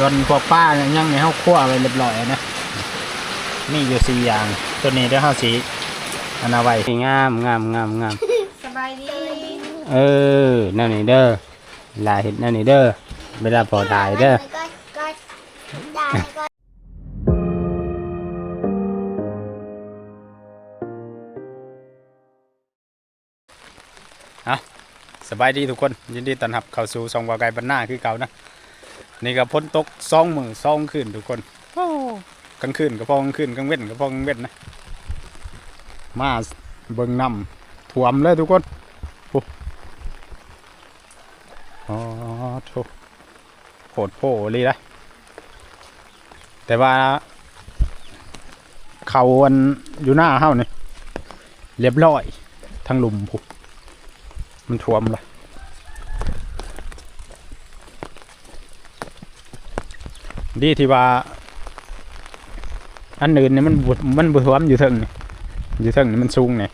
ส่วนพวกป้าเนี่ยยังในเฮาคั่วไว้เรียบร้อยนะมีอยู่สี่อย่าง ตัวนี้เดี๋ยวเฮาสีอันเอาไว้งามงามงามงามสบายดี เออนั่นนี่เด้อลาเห็ดนั่นนี่เด้อเวลาพอถ่ายเด้อก็ก็ได้ก็สบายดีทุกคน ยินดีต้อนรับเข้าสู่ซองวาไกบันหน้าคือเก่านะ นี่ก็พ้นตกซองมือซองคืนทุกคนกลางคืนก็พอกลางคืนกลางเว้นก็พอกลางเว้นนะ มาเบิ่งนำท่วมเลยทุกคนโอ้อ๋อโถโผดโผเลยนะแต่ว่า เขาอันอยู่หน้าเฮานี่เรียบร้อย ทั้งหลุมพุมันท่วมเลย ดีที่ว่า อันอื่นนี่มันบุมันบุท่วมอยู่เทิงนี่อยู่เทิงนี่มันสูงนี่ย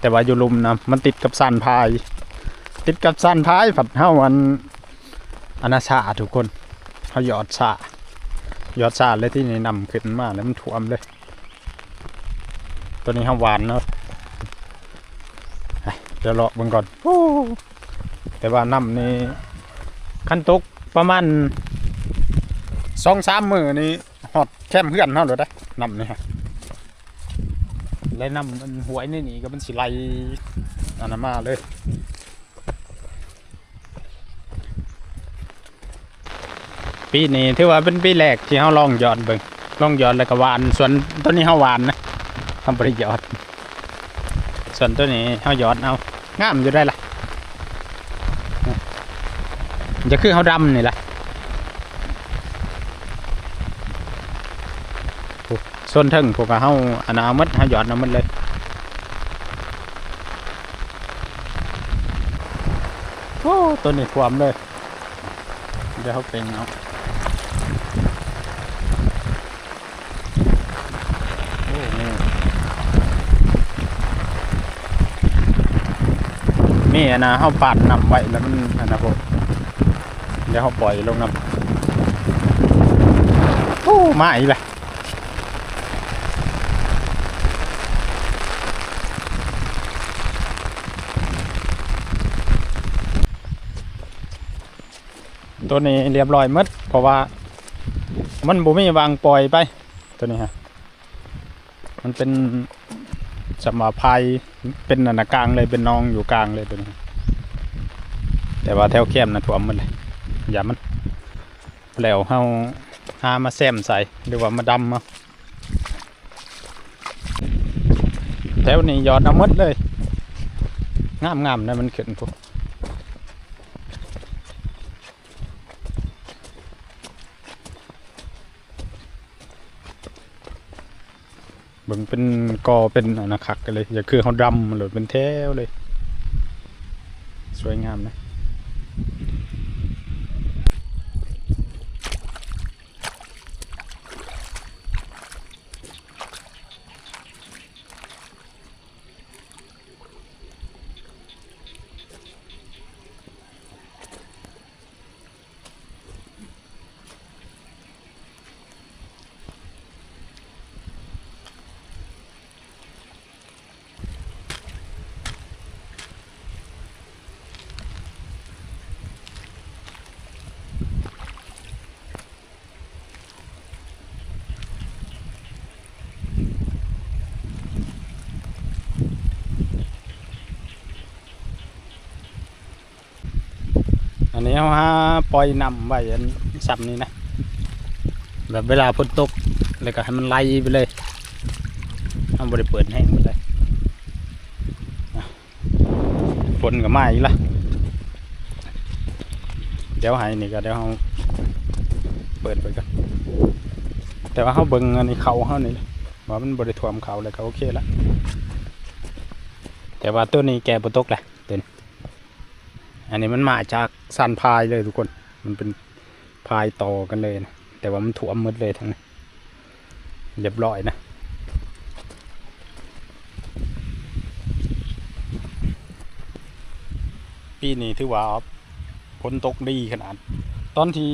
แต่ว่าอยู่ลุมนะมันติดกับสันพาย ติดกับสันพายผัดเฮาอันอนาชาทุกคนเฮาหยอดสาหยอดสาเลยที่นี่นำขึ้นมาแล้วมันท่วมเลย ตัวนี้เฮาหวานเนาะเดี๋ยวรอเบิ่งก่อนแต่ว่าน้ำนี่ขั้นตกประมาณ สองสามมือนี่หอดแคมเพื่อนเฮาเลยได้นำนี่ฮะและนำมันหวยนี่นี่ก็มันสิไลอันนั้นมาเลยปีนี้ถือว่าเป็นปีแรกที่เฮาลองยอดเบิ่งลองยอดแล้วก็หวานส่วนตัวนี้เฮาหวานนะทำบริหยอดส่วนตัวนี้เฮายอดเอางามอยู่ได้ล่ะจะคือเฮาดำนี่แหละโอ้ ส่วนเทิงพวกก็เฮาอันเอาหมดเฮาหยอดเอาหมดเลยโอ้ตัวนี้ความเลย เดี๋ยวเขาเป็นเอาโอ้นี่นะเขาปาดนำไว้แล้วมันอันนะผมเดี๋ยวเขาปล่อยลงน้ำโอ้มาอีกเลย ตัวนี้เรียบร้อยมดเพราะว่า มันบ่มีวางปล่อยไป ตัวนี้ฮะมันเป็นสมาภัยเป็นอนนะกลางเลยเป็นนองอยู่กลางเลยตัวนี้ แต่ว่าแถวแคมนะถ่วมมันเลยอย่ามันแล้วเฮาหามาแซมใส่หรือว่ามาดำมาแถวนี้ยอดเอามดเลยงามงามๆนะมันขึ้นพวก มันเป็นกอเป็นอนนาคักกันเลย อย่าคือเขาดำหรือเป็นแถวเลย สวยงามนะ อันนี้เขาปล่อยนำไว้อันซ้ำนี่นะแบบเวลาฝนตกแล้วก็ให้มันไหลไปเลยเขาบริเปิดแห้งไปเลยฝนก็มาอีกละเดี๋ยวให้นี่ก็เดี๋ยวเขาเปิดไปก่อนแต่ว่าเขาเบิ่งอันนี้เขาเขานี่ว่ามันบริท่วมเขาเลยก็โอเคละแต่ว่าตัวนี้แกบตกแหละตัวนี้อันนี้มันมาจาก สันพายเลยทุกคน มันเป็นพายต่อกันเลยนะ แต่ว่ามันถ่วมหมดเลยทั้งนี้นเรียบร้อยนะปีนี้ถือว่าฝนตกดีขนาด ตอนที่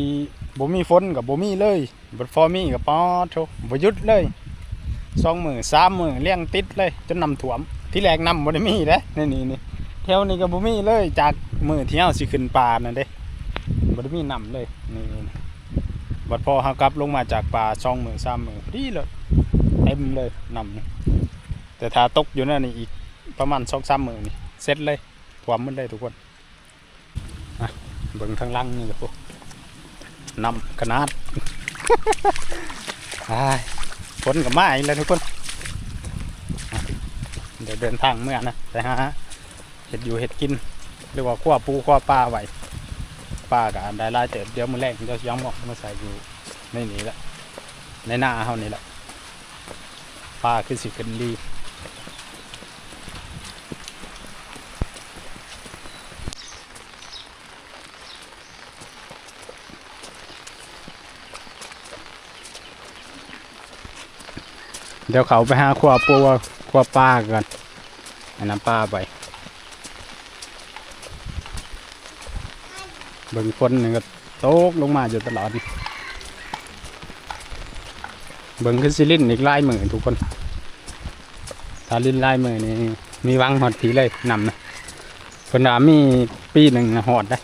บ่มีฝนกับบ่มีเลยบ่พอมีกับปอโถบ่ยุดเลยสองมือสามมือเลี้ยงติดเลย จนน้ำท่วม ที่แรกนำบ่ได้มีเด้นี่นี่นี่แถวนี้ก็บ่มีเลยจาก มือที่เฮาสิขึ้นป่านั่นเด้บ่ได้มีน้ำเลยนี่บัดพอเฮากลับลงมาจากป่าสองมือสามมือพอดีเลยเต็มเลยน้ำแต่ถ้าตกอยู่นั่นนี่อีกประมาณ2-3มื้อนี่เสร็จเลยท่วมหมดเลยทุกคนอะเบิ่งทางหลังนี่แหละพวกนำขนาดอ้ายฝนกับไมาอีกแล้วทุกคน เดี๋ยวเดินทางเมื่อนะไปหาเห็ดอยู่เห็ดกิน เรียกว่าขั้วปูขั้วปลาไว้ปลากับอันได้ลายเติบเดี๋ยวมือแรกเดี๋ยวย้อมหมอกมาใส่อยู่ในนี้ละในหน้าเฮานี่แหละปลาคือสิขึ้นดีเดี๋ยวเขาไปหาขั้วปูขั้วปลากันอันนั้นปลาไป เบิ่งฝนนี่ก็ตกลงมาอยู่ตลอดนี่เบิ่งคือสิลินอีกลายมือทุกคนถ้าลินลายมือนี่มีวังหอดผีเลยนำนะเพิ่นว่ามีปีหนึ่งหอดได้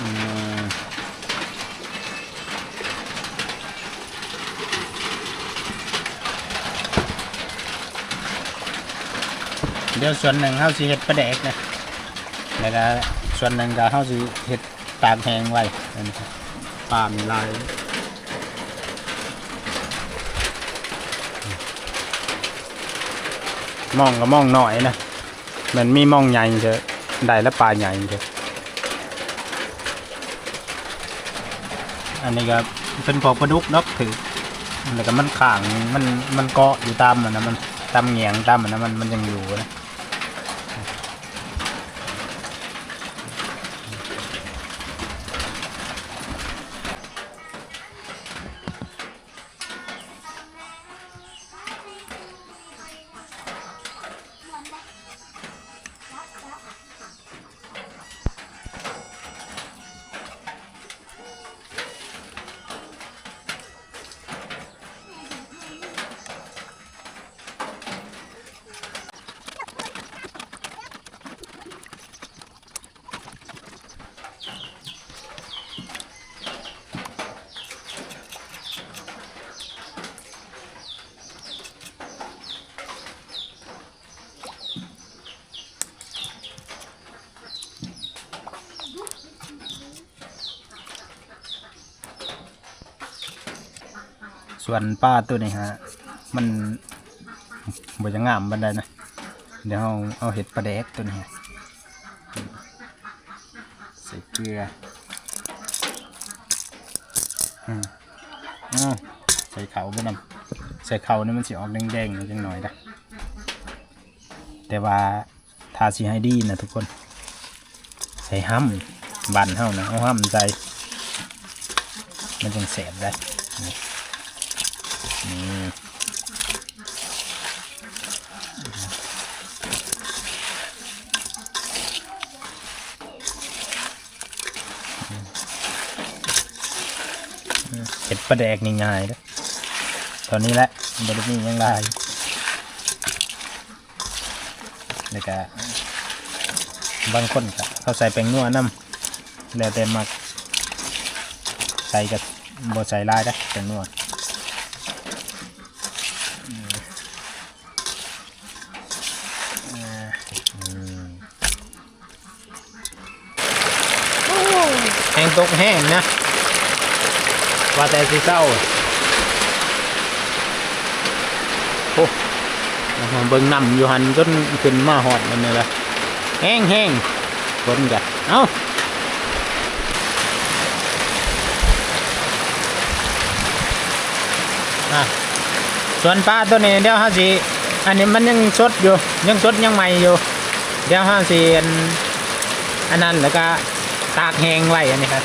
อืม ดี๋ยวส่วนหนึ่งเฮาสิเฮ็ดปลาแดกนะแล้วก็ส่วนหนึ่งก็เฮาสิเฮ็ดตากแห้งไว้นนี้ครับปลามีลายมองก็มองหน่อยนะมันมีมองใหญ่เถอะได้แล้วปลาใหญ่เถอะอันนี้ก็เป็นพวกปลาดุกเนกถือแล้วก็มันข่างมันมันเกาะอยู่ตามมันนะมันตามเหงียงตามมันนะมันมันยังอยู่นะ ส่วนป้าตัวนี้ฮะมันบจะงามบันไดนะ เดี๋ยวเอาเอาเห็ดปลาแดกตัวนี้ใส่เกลืออืมอ้าใส่เขาไปนำใส่เขานี่มันสิออกแดงๆหน่อยจังหน่อยนะแต่ว่าทาสีให้ดีนะทุกคน ใส่ห้ำบันเท่านะเอาห้ำใส่มันจึงแสบได้นี่นี่เห็ด ปลาแดกนี่ง่ายเด้อตอนนี้แหละบริมีหยังไงแล้วก็บางคนก็เขาใส่แป้งนัวน้ำแล้วแต่มักใส่กับบ่ใส่ลายได้อแป้งนัวอืมอ่าอืมแห้งตกแห้งนะ ว่าแต่สิเศร้าโอ้มาเบิ่งน้ำอยู่หันจนขึ้นมาหอดมันนี่แหละแห้งแห้งฝนกันเอ้าอะส่วนปลาตัวนี้เดี๋ยวห้าสิอันนี้มันยังสดอยู่ ยังสดยังใหม่อยู่ เดี๋ยวห้าสิอันอันนั้นแล้วก็ตากแห้งไว้อันนี้ครับ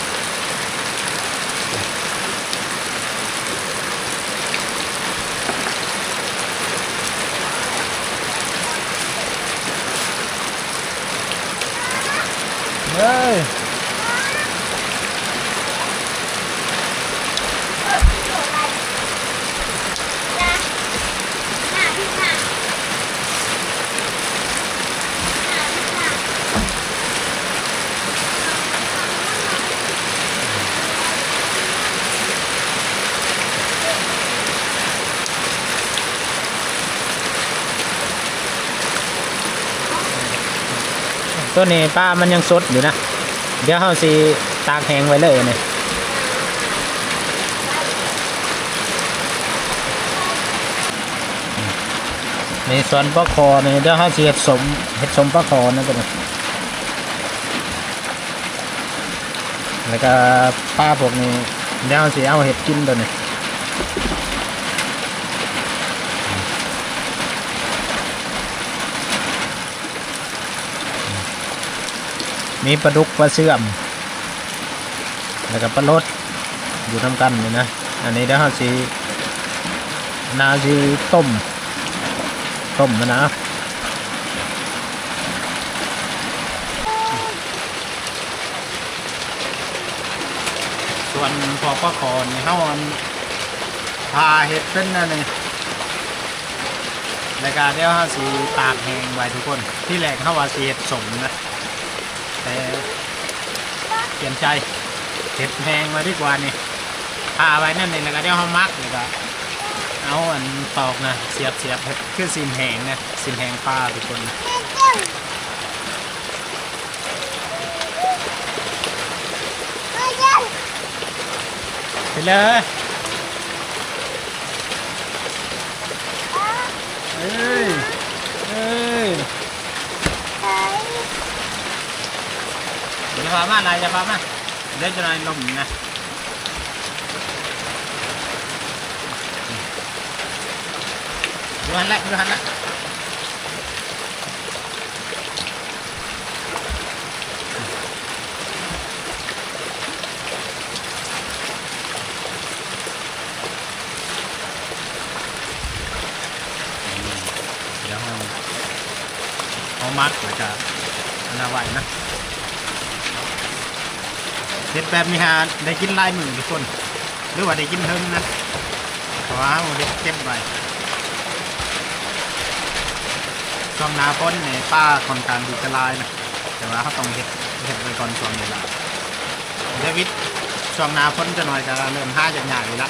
เฮ้ย จ้าหน้าพี่หน้าหน้าพี่หน้า ตัวนี้ป้ามันยังสดอยู่นะ เดี๋ยวเขาสิตากแห้งไว้เลยเนี่ยในส่วนปลาคอเนี่ยเดี๋ยวเขาสิเห็ดสมเห็ดสมปลาคอนะตัวนี้แล้วก็ป้าพวกนี้เดี๋ยวเขาสิเอาเห็ดกินตัวนี้ มีปลาดุกปลาเสื่อม แล้วก็ปลาลดอยู่ทำกันนี่นะ อันนี้เดี๋ยวเขาสินาสิต้ม ต้มมันนะส่วนพอปลาคอนี่เฮาอันพาเห็ดเป็นนั่นนี่รายการเดี๋ยวเฮาสิตากแห้งไว้ทุกคน ที่แรกเฮาว่าสิเห็ดสมนะ แต่เปลี่ยนใจเห็ดแหงไว้ดีกว่านี่พาไว้นั่นนี่แล้วก็เดี๋ยวเฮามักแล้วก็เอาอันตอกนะเสียบเสียบเฮ็ดคือสินแหงนะสินแหงปลาทุกคนนะไปเลยเอ้ยเอ้ย เฮ้ย จะพามาอะไรจะพามาเดี๋ยวจะนายลมนะดูหันแหละดูหันแหละเดี๋ยวเอาเอามัดแล้วก็อันนาไว้นะ เห็ดแบบนี้ฮะได้กินลายมือทุกคน หรือว่าได้กินเทิงนะเพราวเราเห็ดเก็บไว้ช่วงนาพ้นเนี่ยป้าค่อนข้างดีจะลายนะแต่ว่าเขาต้องเห็ดเห็ดไว้ก่อนช่วงนี้ละเดวิดช่วงนาพ้นจะหน่อยจะเริ่มห้าจะใหญ่อยู่ละ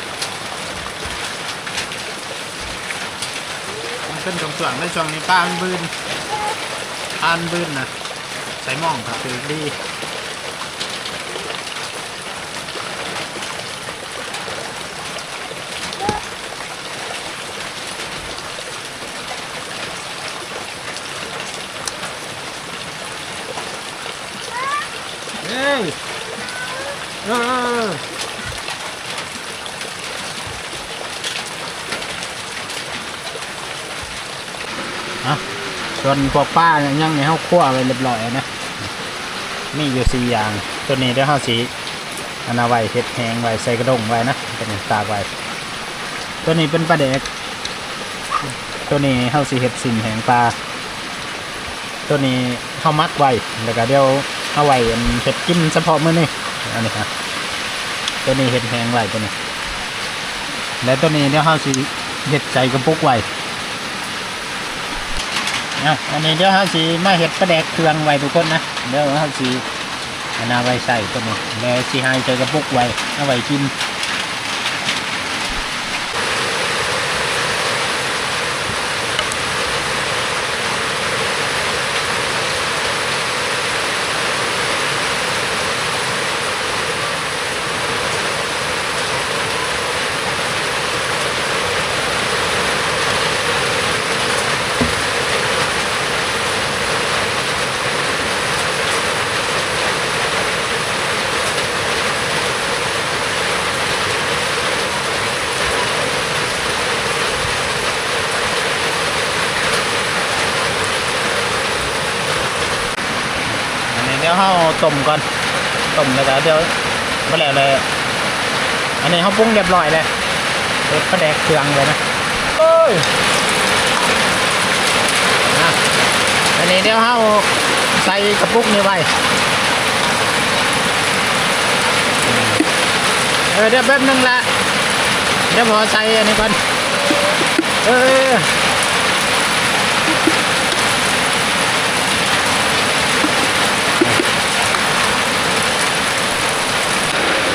มันเป็นช่วงๆในช่วงนี้ป้ามันบืนป้ามันบืนนะใส่ม่องครับคือดี ยเอออะส่วนพวกป้าเนี่ยยังในห้าคั่วไว้เรียบร้อยนะ มีอยู่สี่อย่าง ตัวนี้เดี๋ยวห้าสีอันเอาไว้เห็ดแหงไว้ใส่กระดงไว้นะตัวนี้ตากไว้ตัวนี้เป็นปลาเด็ก ตัวนี้เฮาสีเห็ดสิ่งแหงปลาตัวนี้เฮามักไว้แล้วก็เดี๋ยว เอาไว้อันเห็ดกินเฉพาะมื้อนี้อันนี้ครับตัวนี้เห็ดแห้งไว้ตัวนี้ และตัวนี้เดี๋ยวเฮาสิเห็ดใส่กระปุกไว้อะอันนี้เดี๋ยวเฮาสิมาเห็ดประแดกเครื่องไว้ทุกคนนะเดี๋ยวเฮาสิอันนาไว้ใส่ตัวนี้แล้วสิให้ใจกระปุกไว้เอาไว้กิน ต้มก่อนต้มแล้วก็เดี๋ยวมาแล้วเลยอันนี้เขาปรุงเรียบร้อยเลยเด็กแดกเครื่องเลยนะเอ้ยอันนี้เดี๋ยวเขาใส่กระปุกนี่ไว้เออเดี๋ยวแป๊บนึงละเดี๋ยวพอใส่อันนี้ก่อนเออ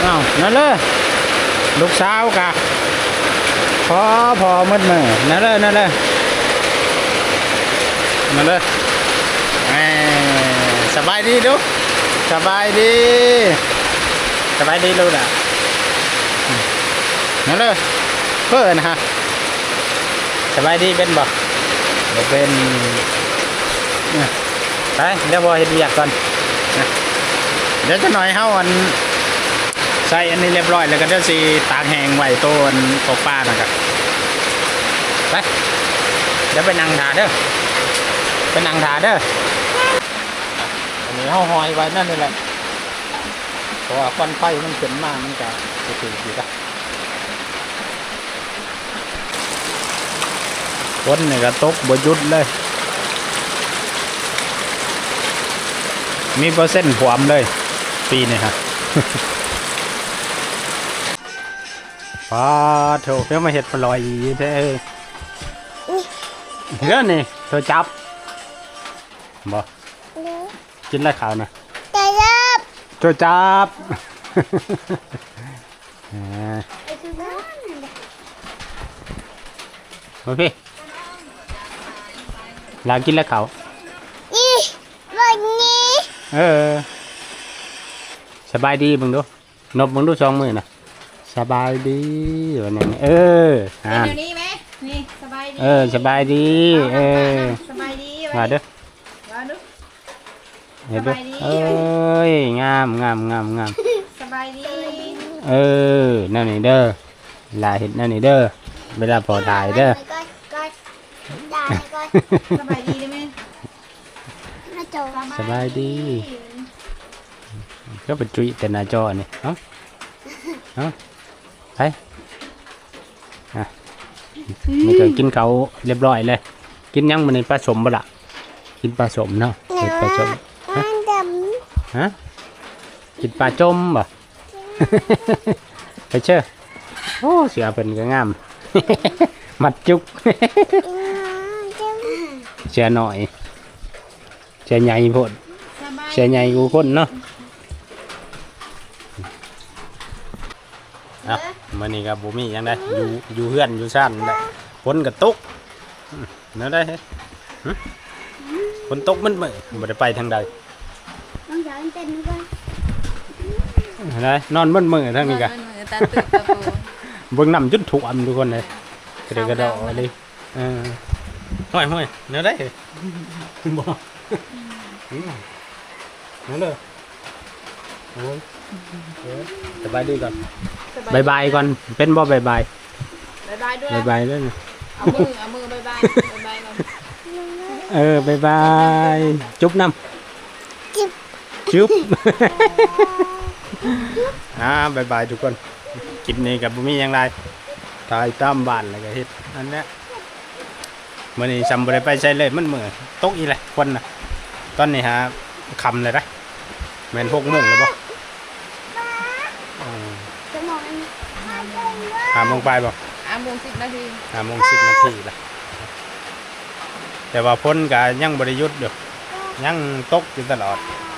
อ้าวนั่นเลยลูกสาวกะพอพอมืดมือนั่นเลยนั่นเลยนั่นเลยแหม่สบายดีดูสบายดีสบายดีลูกอะอืมนั่นเลยเพื่อนฮะสบายดีเป็นบ่บ่เป็นเนี่ยไปเดี๋ยวบอเห็นอยากก่อนนะเดี๋ยวจะหน่อยเฮาอัน ใส่อันนี้เรียบร้อยแล้วก็เดี๋ยวสิตากแห้งไว้ต้นตกปลานะครับไปเดี๋ยวไปนั่งถาเด้อไปนั่งถาเด้ออันนี้เฮาหอยไว้นั่นนี่แหละเพราะว่าควันไฟมันขึ้นมากมันจะจะถืออยู่ละฝนนี่ก็ตกบ่หยุดเลย มีเปอร์เซ็นต์ความเลย ปีนี้ฮะ ป้าโถเพื่อมาเห็ดปลอยอีเด้อเรื่องนี่เธอจับบ่เนื้อกินอะไรขาวนะแต่ยับเธอจับเออไอ้คือนั่นมาพี่ลากินแล้วเขาวอีวันนี้เออสบายดีมึงดูนบมึงดูสองมือนะ สบายดีวันนี้เออเป็นอ่าเดี๋ยวนี้ไหมนี่สบายดีเออสบายดี เออสบายดีมาเด้อมาดูเห็นเด้อสบายดีเอ้ยงามงามงามงามสบายดีเออนั่นนี่เด้อลาเห็ดนั่นนี่เด้อเวลาพอตายเด้อก่อนก่อนได้ก่อนสบายดีได้ไหมมาโจสบายดีก็เป็นจุยแต่หน้าจอนี่เอ้าเอ้าไป อะมันก็กินเขาวเรียบร้อยเลย กินยังมันในปลาสมบ่ละกินปลาสมเนาะเห็ดปลาสมอันดฮะกินปลาจมบ่ไปเชื่อโอ้เสือเป็นก็งาม มัดจุกำจังเสือหน่อย เสือใหญ่โพดสบายเสือใหญ่กูคนเนาะอะ มื่อนี้กับบุมีหยังได้อยู่อยู่เฮือนอยู่ซ่านได้ฝนกระตุกอืมนั่นได้เฮ้ยหึฝนตกมันไม่บ่ได้ไปทางใดน้องสาวเต้นด้วยได้นอนมันมือทางนี้กะตาตึกตาโตเบิ่งน้ำจนถ่วมทุกคนเลยกระเดะกระดอเลยเออห่วยห่วยนั่นได้บ่อืมนั่นเลยโอ้ย เออสบายดีก่อนบายบายก่อนเป็นบ่บายบายบายบายด้วยบายบายเลยนะเอามือเอามือบายบายบายบายก่อนเออบายบายจุ๊บน้ำจุ๊บจุ๊บอ่าบายบายทุกคนคลิปนี้กับบุมีหยังไรถ่ายตามบ้านแล้วก็เฮ็ดอันเนี้ยมื่อนี้จำบ่ได้ไปใช้เลยมันเหมือตกอีแหละควันน่ะตอนนี้ฮะคำเลยนะแม่นหกโมงแล้วบ่เห้าโมงไปบ่อะโมงสิบนาทีห้าโมงสิบนาทีละแต่ว่าพ้นก็ยังบริยุทธ์อยู่ยังตกอยู่ตลอดอ